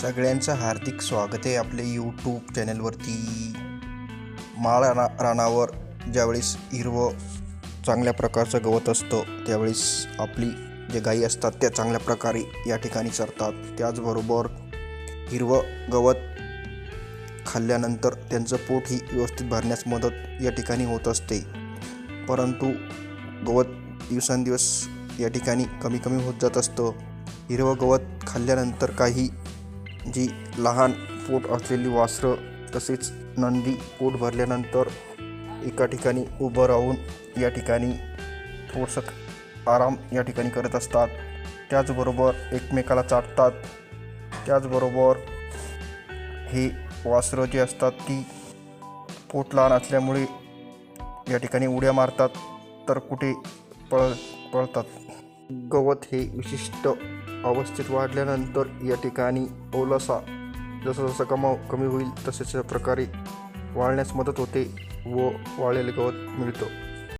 सगळ्यांचं हार्दिक स्वागत आहे आपल्या यूट्यूब चॅनलवरती माळ राणा रानावर ज्यावेळेस हिरवं चांगल्या प्रकारचं गवत असतं त्यावेळेस आपली जे गाई असतात त्या चांगल्या प्रकारे या ठिकाणी चरतात. त्याचबरोबर हिरवं गवत खाल्ल्यानंतर त्यांचं पोट ही व्यवस्थित भरण्यास मदत या ठिकाणी होत असते. परंतु गवत दिवसेंदिवस या ठिकाणी कमी कमी होत जात असतं. हिरवं गवत खाल्ल्यानंतर काही जी लहान पोट असलेली वासरं तसेच नंदी पोट भरल्यानंतर एका ठिकाणी उभं राहून या ठिकाणी थोडंसं आराम या ठिकाणी करत असतात. त्याचबरोबर एकमेकाला चाटतात. त्याचबरोबर हे वासरं जी असतात ती पोट लहान असल्यामुळे या ठिकाणी उड्या मारतात. तर कुठे पळ पळतात? गवत हे विशिष्ट अवस्थेत वाढल्यानंतर या ठिकाणी ओलासा जसं जसं कमी होईल तसे तशा प्रकारे वाळण्यास मदत होते व वाळलेले गवत मिळतं.